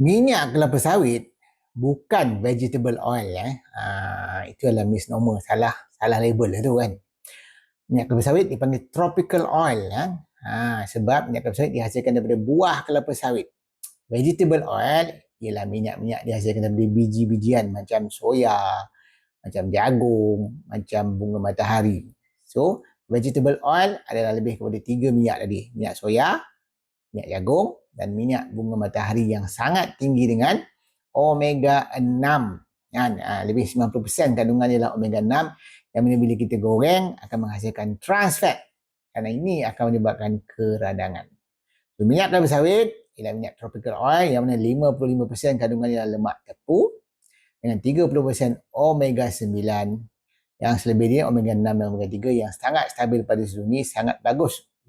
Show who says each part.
Speaker 1: minyak kelapa sawit bukan vegetable oil eh. Ha, itu adalah misnomer salah salah label lah tu kan. Minyak kelapa sawit dipanggil tropical oil kan. Ha, sebab minyak kelapa sawit dihasilkan daripada buah kelapa sawit. Vegetable oil ialah minyak-minyak dihasilkan daripada biji-bijian macam soya, macam jagung, macam bunga matahari. So, vegetable oil adalah lebih kepada tiga minyak tadi. Minyak soya, minyak jagung dan minyak bunga matahari yang sangat tinggi dengan omega 6. Kan? Ha, lebih 90% kandungannya adalah omega 6 yang bila kita goreng akan menghasilkan trans fat. Kerana ini akan menyebabkan keradangan. So, minyak kelapa sawit ialah minyak tropical oil yang mana 55% kandungannya adalah lemak tepu dengan 30% omega 9 yang selebihnya omega 6 dan omega 3 yang sangat stabil pada seluruh ini sangat bagus